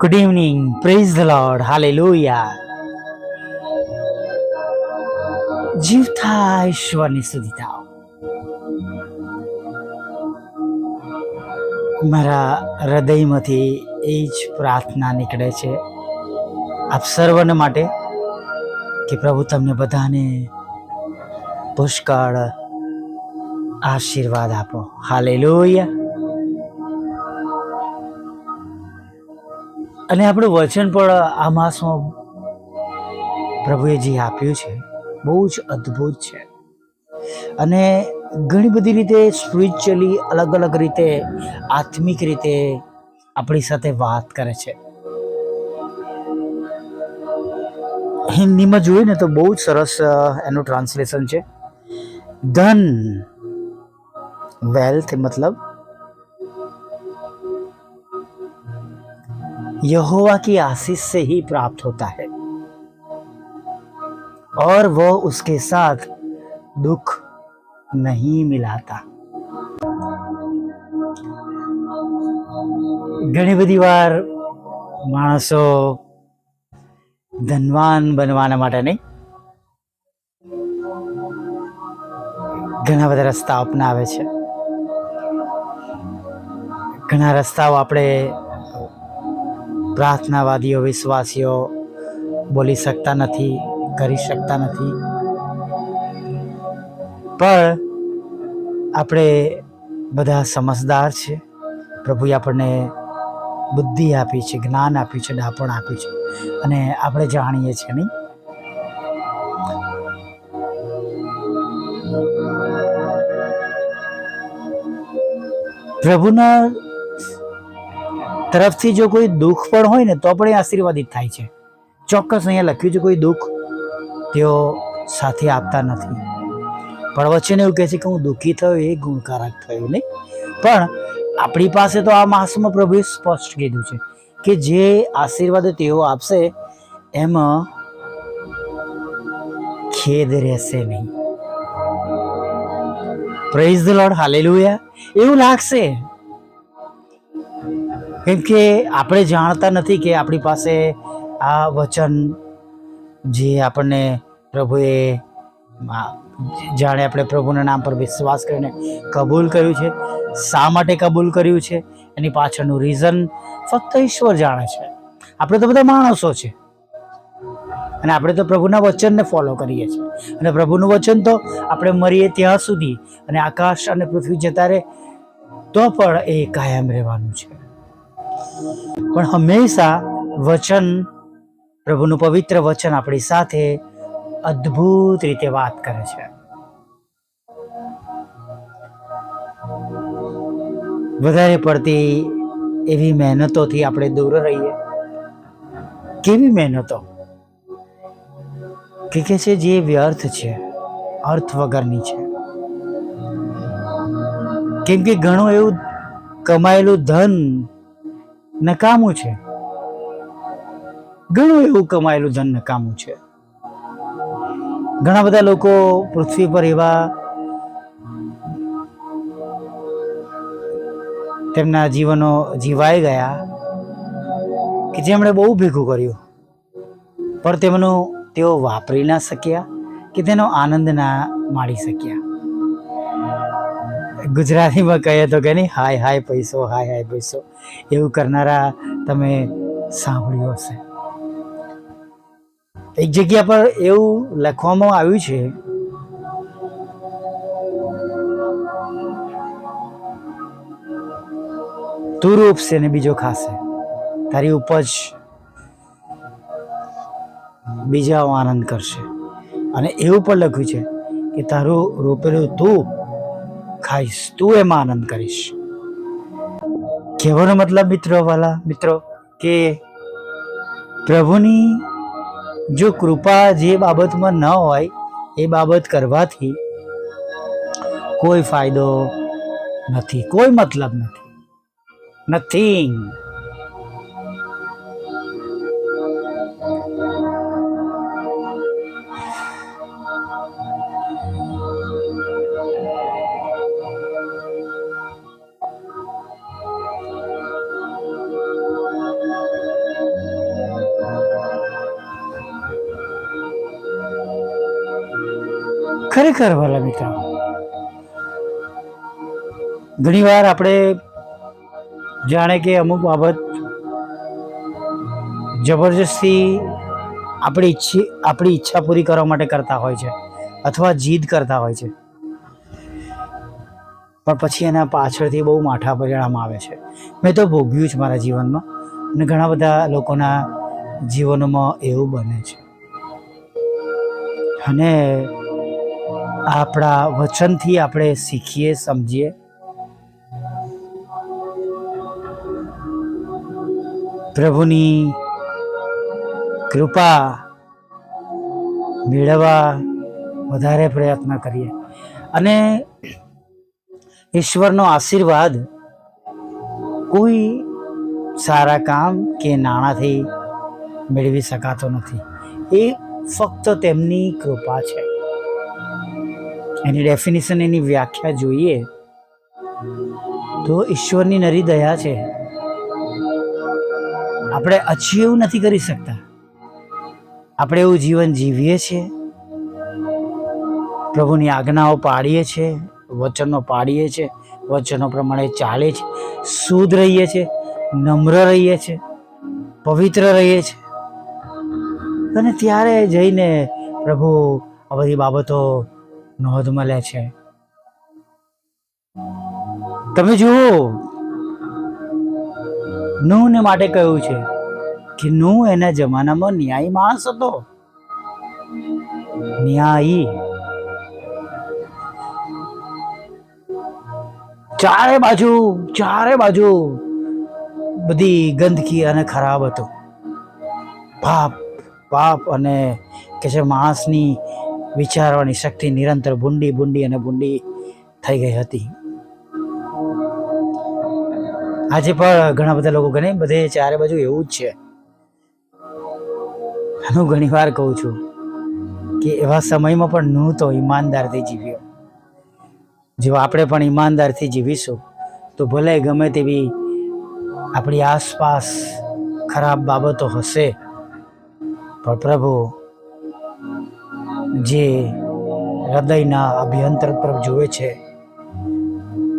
Good evening praise the Lord hallelujah જીવતા ઈશ્વરની સુધી થાવ મારા હૃદયમાંથી એ જ પ્રાર્થના નીકળે છે. આપ સર્વને માટે કે પ્રભુ તમને બધાને પુષ્કળ આશીર્વાદ આપો. હાલેલુયા અને આપણું વચન પણ આ માસમાં પ્રભુએ જે આપ્યું છે, બહુ જ અદ્ભુત છે. અને ઘણી બધી રીતે સ્પિરિચ્યુઅલી અલગ અલગ રીતે, આત્મિક રીતે આપણી સાથે વાત કરે છે. હિન્દીમાં જોઈએ ને તો બહુ જ સરસ એનું ટ્રાન્સલેશન છે. ધન વેલ્થ મતલબ यहोवा की आशीष से ही प्राप्त होता है और वह उसके साथ दुख नहीं मिलाता ઘણી બધી વાર માણસો ધનવાન બનવાના માટે નહીં ઘણા બધા રસ્તા અપનાવે છે ઘણા રસ્તાઓ આપણે પ્રાર્થનાવાદીઓ, વિશ્વાસીઓ બોલી શકતા નથી, કરી શકતા નથી. પણ આપણે બધા સમજદાર છે. પ્રભુએ આપણને બુદ્ધિ આપી છે, જ્ઞાન આપ્યું છે, ડાપણ આપ્યું છે. અને આપણે જાણીએ છીએ, નહીં? પ્રભુના તરફથી જો કોઈ દુઃખ પણ હોય ને, તો પણ એ આશીર્વાદિત થાય છે. ચોક્કસ અહીંયા લખ્યું છે, કોઈ દુઃખ તેઓ સાથે આપતા નથી. પણ વચ્ચેને એવું કહે છે કે હું દુઃખી થયો, એ ગુણકારક થયું નહીં. પણ આપણી પાસે તો આ માસમાં પ્રભુએ સ્પષ્ટ કીધું છે કે જે આશીર્વાદ તેઓ આપશે, એમાં ખેદ રહેશે નહીં. પ્રેઝ ધ લોર્ડ હાલેલુયા એવું લાગશે કેમ કે આપણે જાણતા નથી કે આપણી પાસે આ વચન જે આપણને પ્રભુએ જાણે આપણે પ્રભુના નામ પર વિશ્વાસ કરીને કબૂલ કર્યું છે, શા માટે કબૂલ કર્યું છે, એની પાછળનું રીઝન ફક્ત ઈશ્વર જાણે છે. આપણે તો બધા માણસો છે. અને આપણે તો પ્રભુના વચનને ફોલો કરીએ છીએ. અને પ્રભુનું વચન તો આપણે મરીએ ત્યાં સુધી અને આકાશ અને પૃથ્વી જતા રહે, તો પણ એ કાયમ રહેવાનું છે. પણ હંમેશા વચન, પ્રભુનું પવિત્ર વચન આપણી સાથે અદ્ભુત રીતે વાત કરે છે. વધારે પડતી એવી મહેનતોથી આપણે દૂર રહીએ. કેવી મહેનતો? કે કે છે જે વ્યર્થ છે, અર્થ વગરની છે. કેમ કે ઘણું એવું કમાયેલું ધન નકામું છે. ઘણું એવું કમાયેલું ધન નકામું છે. ઘણા બધા લોકો પૃથ્વી પર એવા તેમના જીવનો જીવાઈ ગયા કે જેમણે બહુ ભેગું કર્યું. પણ તેમનું તેઓ વાપરી ના શક્યા કે તેનો આનંદ ના માણી શક્યા. ગુજરાતીમાં કહીએ તો કે નહીં, હાય હાય પૈસો, હાય હાય પૈસો. એવું કરનારા તમે સાંભળ્યું હશે. એક જગ્યા પર એવું લખવામાં આવ્યું છે, તું રોપશે ને બીજો ખાશે તારી ઉપજ બીજાઓ આનંદ કરશે. અને એવું પણ લખ્યું છે કે તારું રોપેલું તું ખાઈશ. તું એમાં આનંદ કરીશ. કહેવાનો મતલબ મિત્રો વાલા, મિત્રો, કે પ્રભુની જો કૃપા જે બાબતમાં ન હોય, એ બાબત કરવાથી કોઈ ફાયદો નથી, કોઈ મતલબ નથી. નથિંગ ખરેખર, વાલા મિત્રો. ઘણીવાર આપણે જાણે કે અમુક બાબત જબરજસ્તી આપણી ઈચ્છી, આપણી ઈચ્છા પૂરી કરવા માટે કરતા હોય છે અથવા જીદ કરતા હોય છે. પણ પછી એના પાછળથી બહુ માઠા પરિણામ આવે છે. મેં તો ભોગ્યું છે મારા જીવનમાં અને ઘણા બધા લોકોના જીવનોમાં એવું બને છે. અને આપણા વચનથી આપણે શીખીએ, સમજીએ. પ્રભુની કૃપા મેળવવા વધારે પ્રયત્ન કરીએ. અને ઈશ્વરનો આશીર્વાદ કોઈ સારા કામ કે નાણાંથી મેળવી શકાતો નથી. એ ફક્ત તેમની કૃપા છે. એની ડેફિનેશન એની વ્યાખ્યા જોઈએ, તો ઈશ્વરની નરી દયા છે. આપણે અચીવ નથી કરી શકતા. આપણે એવું જીવન જીવીએ છીએ. પ્રભુની આજ્ઞાઓ પાડીએ છીએ, વચનો પાડીએ છીએ, વચનો પ્રમાણે ચાલે છે, શુદ્ધ રહીએ છીએ, નમ્ર રહીએ છીએ, પવિત્ર રહીએ છીએ. અને ત્યારે જઈને પ્રભુ આ બધી બાબતો નોંધમાં મળે છે. તમે જુઓ. નૂહને માટે કહ્યું છે કે નૂહ એના જમાનામાં ન્યાયી માણસ હતો. ન્યાયી. ચારે બાજુ ચારે બાજુ બધી ગંદકી અને ખરાબ હતો. પાપ પાપ અને કે છે માણસની વિચારવાની શક્તિ નિરંતર બુંડી બુંડી અને બુંડી થઈ ગઈ હતી. આજે પણ ઘણા બધા લોકો ઘણી બધે ચારે બાજુ એવું જ છે. હું ઘણી વાર કહું છું કે એવા સમયમાં પણ નહોતો ઈમાનદારથી જીવ્યો. જો આપણે પણ ઈમાનદારથી જીવીશું, તો ભલે ગમે તેવી આપણી આસપાસ ખરાબ બાબતો હશે, પણ પ્રભુ જે હૃદયના અભ્યંતર તરફ જુએ છે,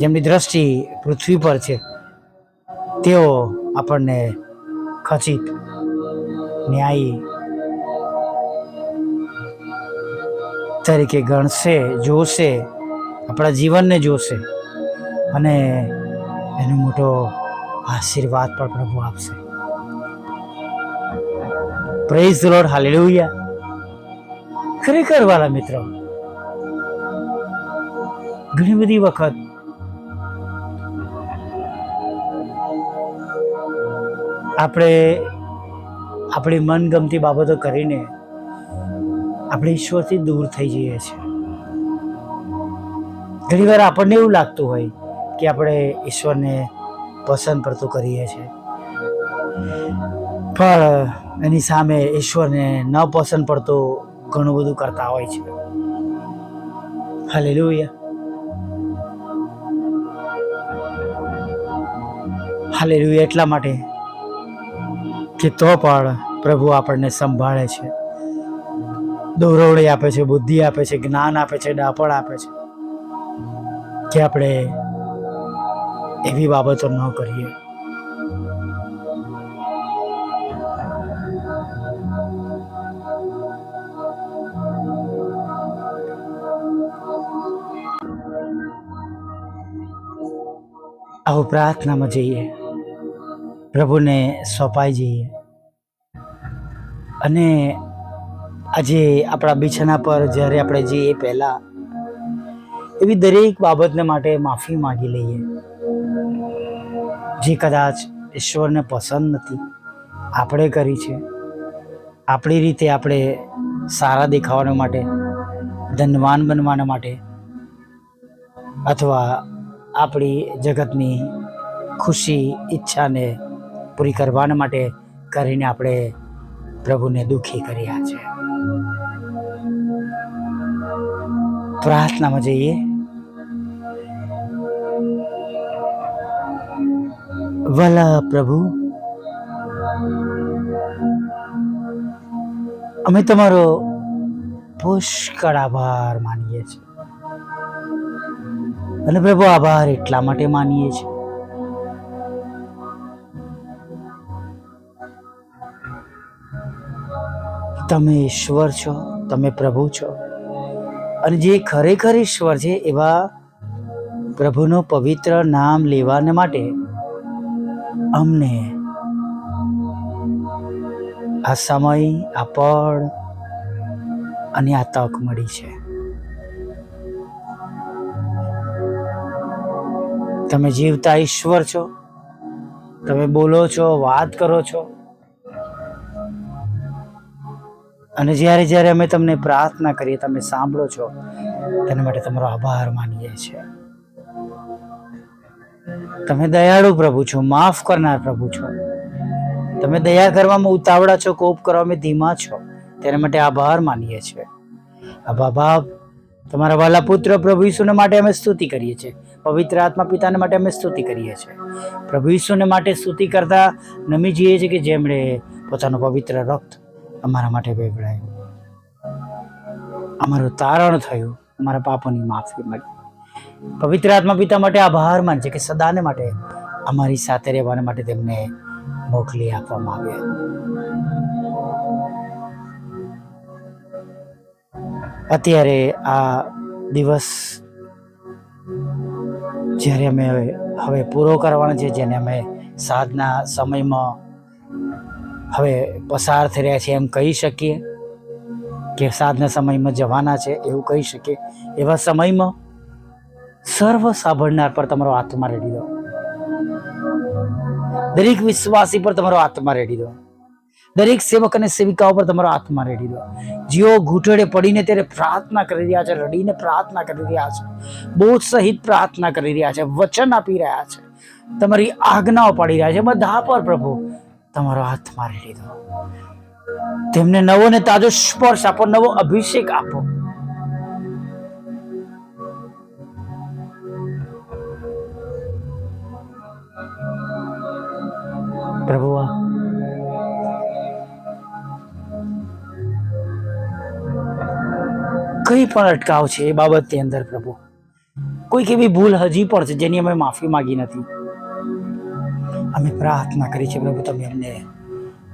જેમની દ્રષ્ટિ પૃથ્વી પર છે, તેઓ આપણને ખચિત, ન્યાયી તરીકે ગણશે, જોશે, આપણા જીવનને જોશે અને એનો મોટો આશીર્વાદ પણ પ્રભુ આપશે. પ્રેઝ લોર્ડ હાલેલુયા ખરેખર વાલા મિત્રો. ઘણી બધી વખત આપણે આપણી મનગમતી બાબતો કરીને આપણે ઈશ્વરથી દૂર થઈ જઈએ છીએ. ઘણી વાર આપણને એવું લાગતું હોય કે આપણે ઈશ્વરને પસંદ પડતું કરીએ છીએ. પણ એની સામે ઈશ્વરને ન પસંદ પડતું ઘણું બધું કરતા હોય છે. હાલેલુયા. હાલેલુયા એટલા માટે કે તો પણ પ્રભુ આપણને સંભાળે છે. દોરવડી આપે છે, બુદ્ધિ આપે છે, જ્ઞાન આપે છે, ડાપણ આપે છે કે આપણે એવી બાબતો ન કરીએ. આવો પ્રાર્થનામાં જઈએ. પ્રભુને સોંપાઈ જઈએ. અને આજે આપણા બિછાના પર જ્યારે આપણે જઈએ પહેલાં, એવી દરેક બાબતને માટે માફી માગી લઈએ. જે કદાચ ઈશ્વરને પસંદ નથી. આપણે કરી છે. આપણી રીતે આપણે સારા દેખાવાના માટે, ધનવાન બનવાના માટે, અથવા આપણી જગતની ખુશી, ઈચ્છાને પૂરી કરવાના માટે કરીને આપણે પ્રભુને દુઃખી કર્યા છે. પ્રાર્થનામાં જઈએ. વલા પ્રભુ, અમે તમારો પુષ્કળ આભાર માનીએ છીએ. અને પ્રભુ આભાર, એટલા માટે માનીએ છીએ. તમે ઈશ્વર છો, તમે પ્રભુ છો. અને જે ખરેખર ઈશ્વર છે, એવા પ્રભુનું પવિત્ર નામ લેવાને માટે અમને આ સમય, આ પળ અને આ તક મળી છે. તમે જીવતા ઈશ્વર છો. તમે બોલો છો, વાત કરો છો. અને જ્યારે જ્યારે અમે તમને પ્રાર્થના કરીએ, તમે સાંભળો છો, તેના માટે તમારો આભાર માનીએ છીએ. તમે દયાળુ પ્રભુ છો, માફ કરનાર પ્રભુ છો. તમે દયા કરવામાં ઉતાવળા છો, કોપ કરવામાં ધીમા છો. તેના માટે આભાર માનીએ છીએ. આભા બાપ તમારા વાલા પુત્ર પ્રભુ ઈસુને માટે અમે સ્તુતિ કરીએ છીએ. પવિત્ર આત્મા પિતાને માટે અમે સ્તુતિ કરીએ છીએ. પ્રભુ ઈસુને માટે સ્તુતિ કરતા નમી જઈએ છીએ કે જેમણે પોતાનું પવિત્ર રક્ત અમારા માટે વેવડાયું. અમારું તારણ થયું, અમારા પાપોની માફી મળી. પવિત્ર આત્મા પિતા માટે આભાર માન છે કે સદાને માટે અમારી સાથે રહેવાને માટે તેમને મોકલી આપવામાં આવ્યા. અત્યારે આ દિવસ જ્યારે અમે હવે પૂરો કરવાનો છે, જેને અમે સાંજના સમયમાં હવે પસાર થઈ રહ્યા છે એમ કહી શકીએ કે સાંજના સમયમાં જવાના છે એવું કહી શકીએ. એવા સમયમાં સર્વ સાંભળનાર પર તમારો આત્મા રેડી દો દરેક વિશ્વાસી પર તમારો આત્મા રેડી દો દરેક સેવક અને સેવિકા પર તમારો આત્મા રેડી દો જેઓ ઘૂંટડે પડીને ત્યારે પ્રાર્થના કરી રહ્યા છે, રડીને પ્રાર્થના કરી રહ્યા છે બોધ સહિત પ્રાર્થના કરી રહ્યા છે, વચન આપી રહ્યા છે. તમારી આજ્ઞાઓ પાડી રહ્યા છે, બધા પર પ્રભુ, તમારો આત્મા રેડી દો તેમને નવો ને તાજો સ્પર્શ આપો, નવો અભિષેક આપો. પ્રભુ આ કઈ પણ અટકાવ છે એ બાબતની અંદર પ્રભુ. કોઈક એવી ભૂલ હજી પણ છે જેની અમે માફી માંગી નથી. અમે પ્રાર્થના કરી છે પ્રભુ, તમે અમને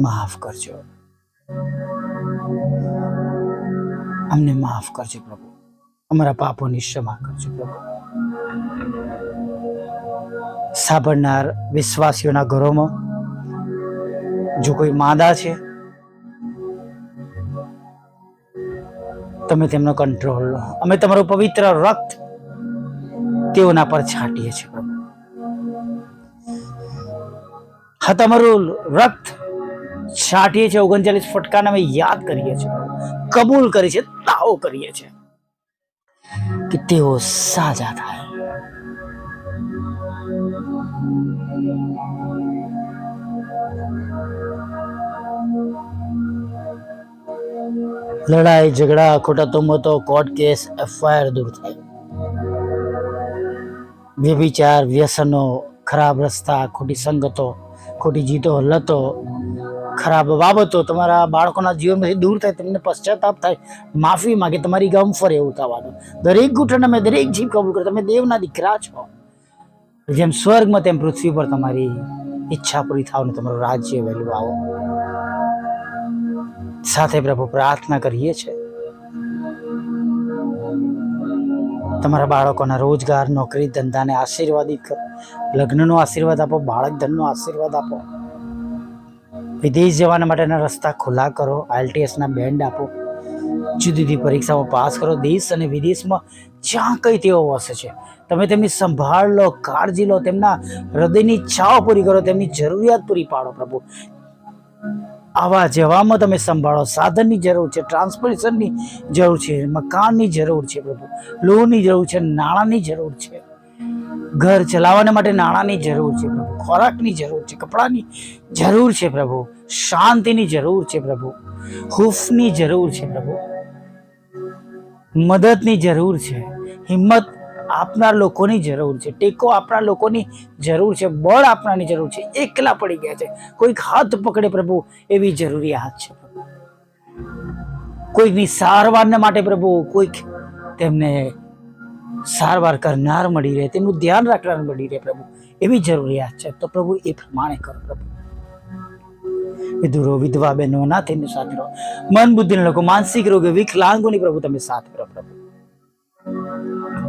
માફ કરજો. અમને માફ કરજો પ્રભુ. અમારા પાપોની ક્ષમા કરજો પ્રભુ. સાંભળનાર વિશ્વાસીઓના ઘરોમાં જો કોઈ માદા છે તમે તેમનો કંટ્રોલ લો. અમે તમારું પવિત્ર રક્ત તેઓના પર છાંટીએ છીએ, પ્રભુ. હા, તમારું રક્ત છાંટીએ છીએ, ઓગણચાલીસ ફટકાને અમે યાદ કરીએ છીએ કબૂલ કરીએ છીએ, દાવો કરીએ છીએ કે તેઓ સાજા થાય. લડાઈ, ઝઘડા ખોટા તોમતો કોર્ટ કેસ, એફઆઈઆર દૂર થાય. વ્યભિચાર, વ્યસનો, ખરાબ રસ્તા, ખોટી સંગતો, ખોટી જીતો, લતો, ખરાબ બાબતો તમારા બાળકોના જીવનમાંથી દૂર થાય, તમને પશ્ચાતાપ થાય. માફી માગે, તમારી ગમ ફરે એવું થવાનું. દરેક ઘૂંટણ અમે દરેક જીવ કબૂલ કરો તમે દેવના દીકરા છો. જેમ સ્વર્ગમાં, તેમ પૃથ્વી પર તમારી ઈચ્છા પૂરી થવાનું, તમારું રાજ્ય વહેલું આવો. સાથે પ્રભુ પ્રાર્થના કરીએ છીએ. તમારા બાળકોના રોજગાર, નોકરી, ધંધાને આશીર્વાદિત કરો. લગ્નનો આશીર્વાદ આપો બાળક ધનનો આશીર્વાદ આપો. વિદેશ જવાના માટેના રસ્તા ખુલ્લા કરો, આઈએલટીએસના બેન્ડ આપો. જુદી જુદી પરીક્ષામાં પાસ કરો. દેશ અને વિદેશમાં જ્યાં કંઈ તેઓ વસે છે, તમે તેમની સંભાળ લો, કાળજી લો, તેમના હૃદયની ઈચ્છાઓ પૂરી કરો, તેમની જરૂરિયાત પૂરી પાડો પ્રભુ. આવા જવામાં તમે સંભાળો. સાધનની જરૂર છે, ટ્રાન્સપોર્ટેશનની જરૂર છે, મકાનની જરૂર છે પ્રભુ લોનની જરૂર છે, નાણાંની જરૂર છે. ઘર ચલાવવાને માટે નાણાંની જરૂર છે, પ્રભુ. ખોરાકની જરૂર છે, કપડાની જરૂર છે, પ્રભુ. શાંતિની જરૂર છે, પ્રભુ. હૂફની જરૂર છે, પ્રભુ. મદદની જરૂર છે. હિંમત આપનાર લોકોની જરૂર છે. ટેકો આપણા લોકોની જરૂર છે. બળ આપણાની જરૂર છે. એકલા પડી ગયા છે. કોઈક હાથ પકડે પ્રભુ, એવી જરૂરિયાત છે. કોઈકની સારવારને માટે પ્રભુ, કોઈક તેમને સારવાર કરનાર મળી રહે, તેમનું ધ્યાન રાખનાર મળી રહે પ્રભુ, એવી જરૂરિયાત છે. તો પ્રભુ, એ પ્રમાણે કરો પ્રભુ. વિધુરો, વિધવા બહેનો, અનાથીને સાથે રહો મન બુદ્ધિના લોકો, માનસિક રોગો, વિકલાંગોની પ્રભુ, તમે સાથ કરો પ્રભુ.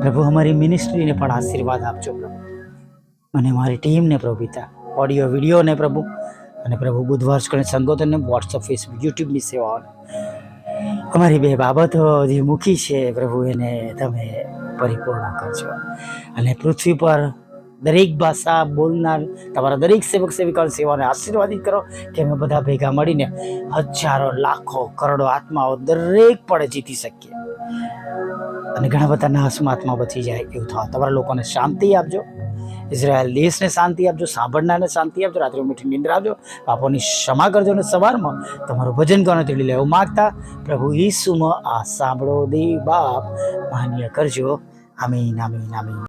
પ્રભુ અમારી મિનિસ્ટ્રીને પણ આશીર્વાદ આપજો પ્રભુ. અને મારી ટીમને પ્રભુ પિતા ઓડિયો વિડીયોને પ્રભુ. અને પ્રભુ બુધવાર શુક્ર સંગોતનને વોટ્સઅપ ફેસબુક યુટ્યુબની સેવાઓને અમારી બે બાબતો જે મૂકી છે પ્રભુ, એને તમે પરિપૂર્ણ કરજો. અને પૃથ્વી પર દરેક ભાષા બોલનાર, તમારા દરેક સેવક સેવિકાઓની સેવાને આશીર્વાદિત કરો કે અમે બધા ભેગા મળીને હજારો, લાખો, કરોડો આત્માઓ દરેક પડે જીતી શકીએ. અને ઘણા બધા નાશમાં બચી જાય એવું થવા તમારા લોકોને શાંતિ આપજો. ઇઝરાયલ દેશને શાંતિ આપજો, સાંભળનારને શાંતિ આપજો, રાત્રે મીઠી નિંદ્ર આપજો પાપોની ક્ષમા કરજો અને સવારમાં તમારું ભજન કરવાનું તેડી લેવું માગતા પ્રભુ ઈસુમાં આ સાંભળો, દે બાપ, માન્ય કરજો. આમીન આમીન આમીન.